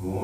Go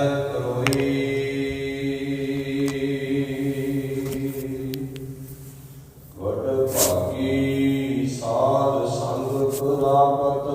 ਭਾਗੀ ਸਾਧ ਸੰਗ ਪ੍ਰਾਪਤ